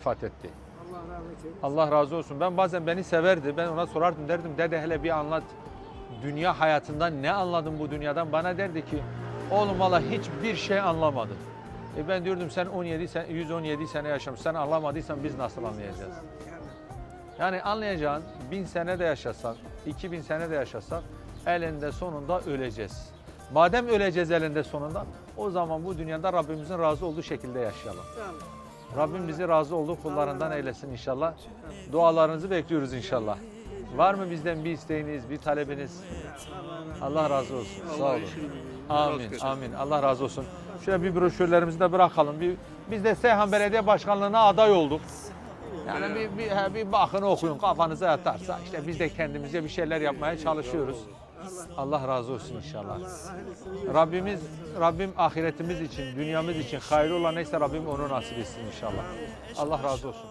vefat etti. Allah rahmet eylesin. Allah razı olsun. Ben bazen beni severdi. Ben ona sorardım derdim dede hele bir anlat. Dünya hayatından ne anladın bu dünyadan? Bana derdi ki oğlum valla hiçbir şey anlamadım. E ben diyordum sen 17 sen 117 sene yaşamışsın. Sen anlamadıysan biz nasıl anlayacağız? Yani anlayacağın bin sene de yaşasak, 2000 sene de yaşasak elinde sonunda öleceğiz. Madem öleceğiz elinde sonunda o zaman bu dünyada Rabbimizin razı olduğu şekilde yaşayalım. olun. Rabbim bizi razı olduğu kullarından eylesin inşallah. Dualarınızı bekliyoruz inşallah. Var mı bizden bir isteğiniz, bir talebiniz? Allah razı olsun. Sağ olun. Amin, amin. Allah razı olsun. Şöyle bir broşürlerimizi de bırakalım. Bir, biz de Seyhan Belediye Başkanlığı'na aday olduk. Yani bir, bir, bir bakın okuyun kafanıza yatarsa işte biz de kendimize bir şeyler yapmaya çalışıyoruz. Allah razı olsun inşallah. Rabbimiz Rabbim ahiretimiz için, dünyamız için hayırlı olan neyse Rabbim onu nasip etsin inşallah. Allah razı olsun.